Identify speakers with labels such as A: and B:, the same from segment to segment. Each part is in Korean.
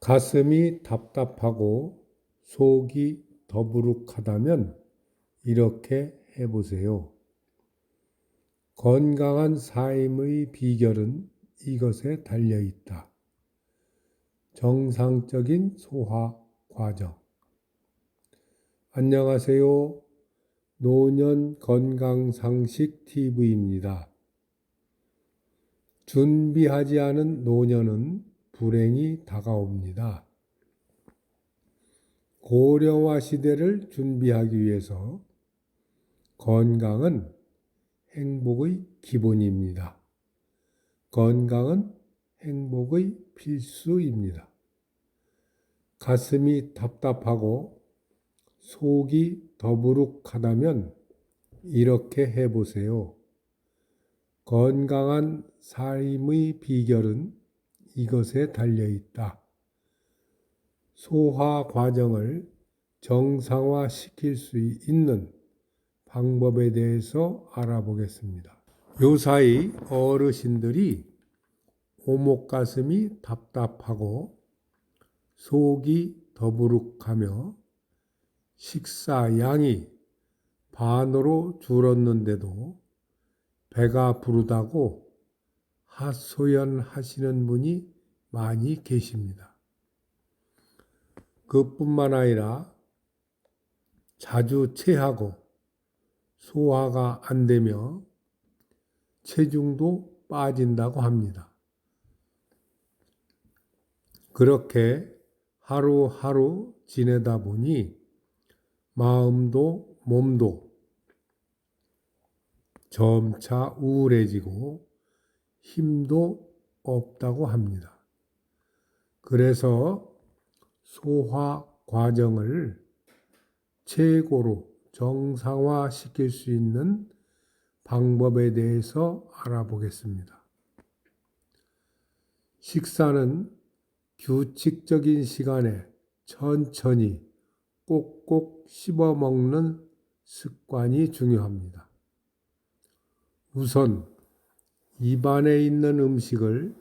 A: 가슴이 답답하고 속이 더부룩하다면 이렇게 해보세요. 건강한 삶의 비결은 이것에 달려 있다. 정상적인 소화 과정. 안녕하세요. 노년 건강상식 TV입니다. 준비하지 않은 노년은 불행이 다가옵니다. 고령화 시대를 준비하기 위해서 건강은 행복의 기본입니다. 건강은 행복의 필수입니다. 가슴이 답답하고 속이 더부룩하다면 이렇게 해보세요. 건강한 삶의 비결은 이것에 달려 있다. 소화 과정을 정상화 시킬 수 있는 방법에 대해서 알아보겠습니다. 요사이 어르신들이 오목가슴이 답답하고 속이 더부룩하며 식사 양이 반으로 줄었는데도 배가 부르다고 하소연하시는 분이 많이 계십니다. 그뿐만 아니라 자주 체하고 소화가 안 되며 체중도 빠진다고 합니다. 그렇게 하루하루 지내다 보니 마음도 몸도 점차 우울해지고 힘도 없다고 합니다. 그래서 소화 과정을 최고로 정상화 시킬 수 있는 방법에 대해서 알아보겠습니다. 식사는 규칙적인 시간에 천천히 꼭꼭 씹어 먹는 습관이 중요합니다. 우선 입안에 있는 음식을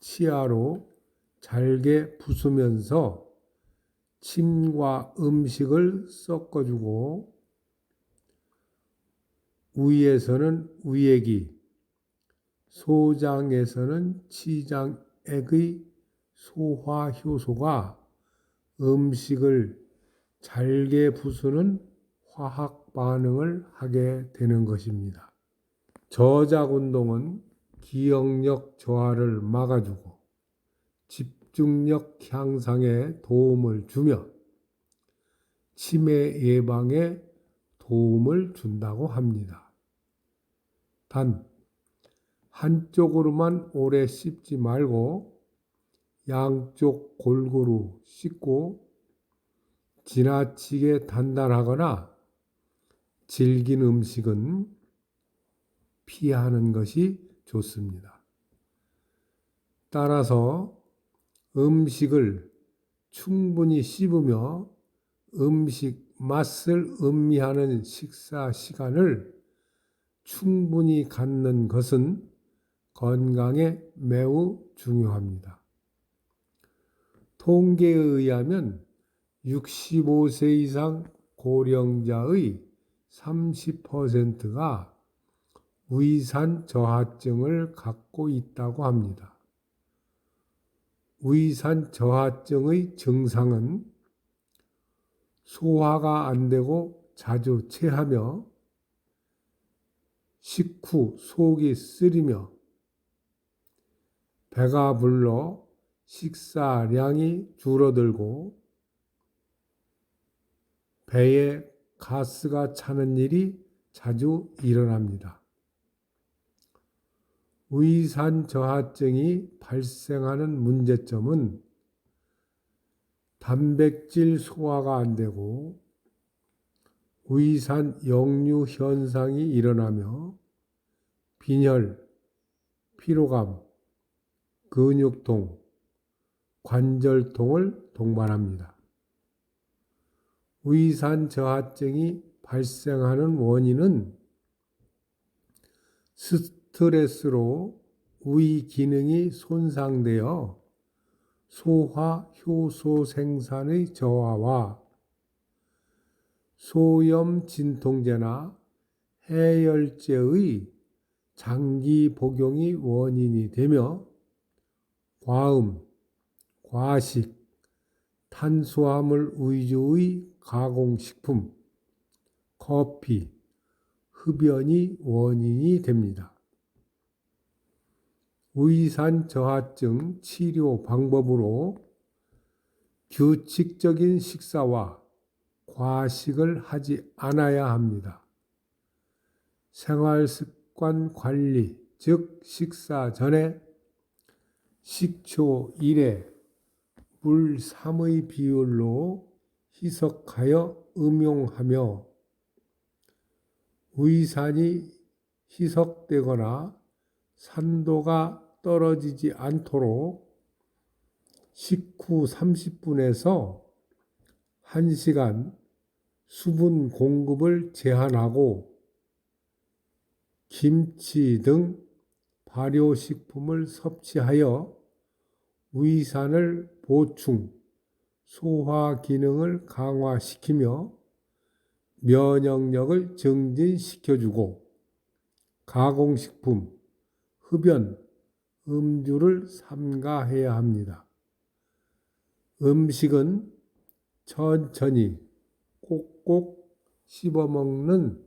A: 치아로 잘게 부수면서 침과 음식을 섞어주고 위에서는 위액이, 소장에서는 치장액의 소화 효소가 음식을 잘게 부수는 화학 반응을 하게 되는 것입니다. 저작 운동은 기억력 저하를 막아주고 집중력 향상에 도움을 주며 치매 예방에 도움을 준다고 합니다. 단, 한쪽으로만 오래 씹지 말고 양쪽 골고루 씹고 지나치게 단단하거나 질긴 음식은 피하는 것이 좋습니다. 따라서 음식을 충분히 씹으며 음식 맛을 음미하는 식사 시간을 충분히 갖는 것은 건강에 매우 중요합니다. 통계에 의하면 65세 이상 고령자의 30%가 위산 저하증을 갖고 있다고 합니다. 위산 저하증의 증상은 소화가 안 되고 자주 체하며 식후 속이 쓰리며 배가 불러 식사량이 줄어들고 배에 가스가 차는 일이 자주 일어납니다. 위산 저하증이 발생하는 문제점은 단백질 소화가 안 되고 위산 역류 현상이 일어나며 빈혈, 피로감, 근육통, 관절통을 동반합니다. 위산 저하증이 발생하는 원인은 스 트레스로 위 기능이 손상되어 소화 효소 생산의 저하와 소염 진통제나 해열제의 장기 복용이 원인이 되며 과음, 과식, 탄수화물 위주의 가공식품, 커피, 흡연이 원인이 됩니다. 위산 저하증 치료 방법으로 규칙적인 식사와 과식을 하지 않아야 합니다. 생활 습관 관리, 즉 식사 전에 식초 1에 물 3의 비율로 희석하여 음용하며 위산이 희석되거나 산도가 떨어지지 않도록 식후 30분에서 1시간 수분 공급을 제한하고 김치 등 발효식품을 섭취하여 위산을 보충, 소화 기능을 강화시키며 면역력을 증진시켜주고 가공식품, 흡연, 음주를 삼가해야 합니다. 음식은 천천히 꼭꼭 씹어 먹는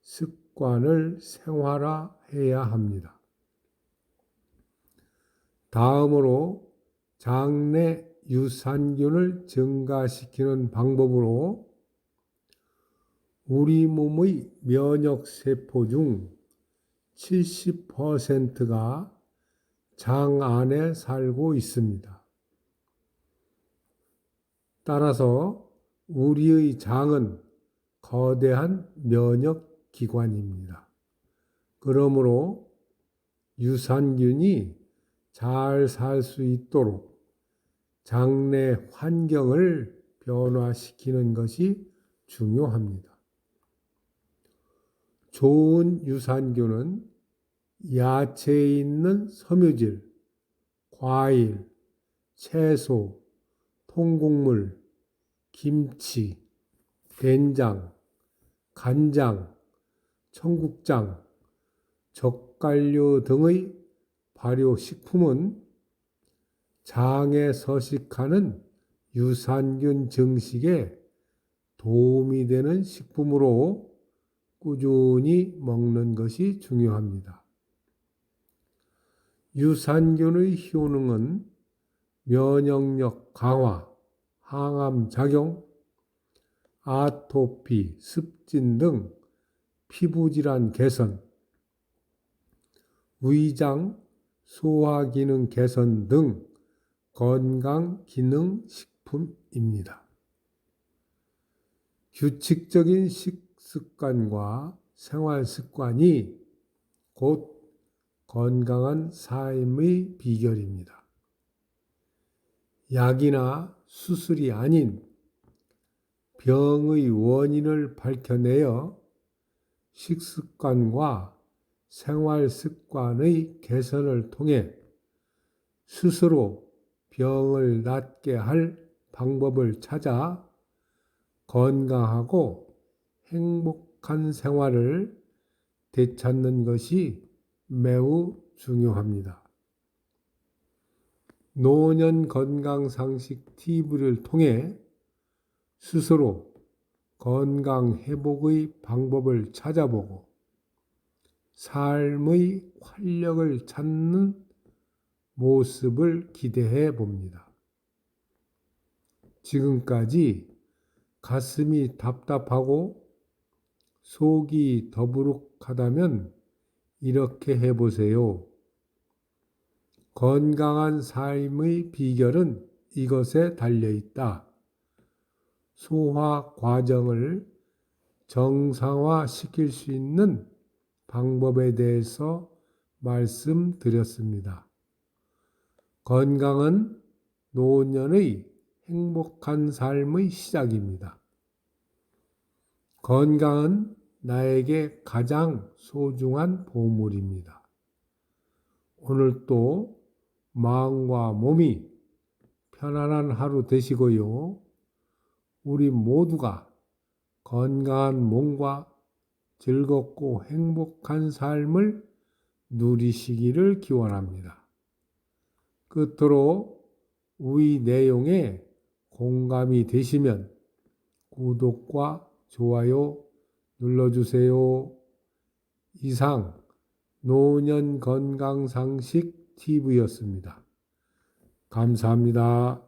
A: 습관을 생활화해야 합니다. 다음으로 장내 유산균을 증가시키는 방법으로 우리 몸의 면역 세포 중 70%가 장 안에 살고 있습니다. 따라서 우리의 장은 거대한 면역 기관입니다. 그러므로 유산균이 잘 살 수 있도록 장내 환경을 변화시키는 것이 중요합니다. 좋은 유산균은 야채에 있는 섬유질, 과일, 채소, 통곡물, 김치, 된장, 간장, 청국장, 젓갈류 등의 발효식품은 장에 서식하는 유산균 증식에 도움이 되는 식품으로 꾸준히 먹는 것이 중요합니다. 유산균의 효능은 면역력 강화, 항암 작용, 아토피, 습진 등 피부질환 개선, 위장, 소화기능 개선 등 건강기능 식품입니다. 규칙적인 식 습관과 생활 습관이 곧 건강한 삶의 비결입니다. 약이나 수술이 아닌 병의 원인을 밝혀내어 식습관과 생활 습관의 개선을 통해 스스로 병을 낫게 할 방법을 찾아 건강하고 행복한 생활을 되찾는 것이 매우 중요합니다. 노년 건강상식 TV를 통해 스스로 건강 회복의 방법을 찾아보고 삶의 활력을 찾는 모습을 기대해 봅니다. 지금까지 가슴이 답답하고 속이 더부룩하다면 이렇게 해보세요. 건강한 삶의 비결은 이것에 달려 있다. 소화 과정을 정상화 시킬 수 있는 방법에 대해서 말씀드렸습니다. 건강은 노년의 행복한 삶의 시작입니다. 건강은 나에게 가장 소중한 보물입니다. 오늘도 마음과 몸이 편안한 하루 되시고요. 우리 모두가 건강한 몸과 즐겁고 행복한 삶을 누리시기를 기원합니다. 끝으로 위 내용에 공감이 되시면 구독과 좋아요 눌러주세요. 이상 노년 건강상식 TV였습니다. 감사합니다.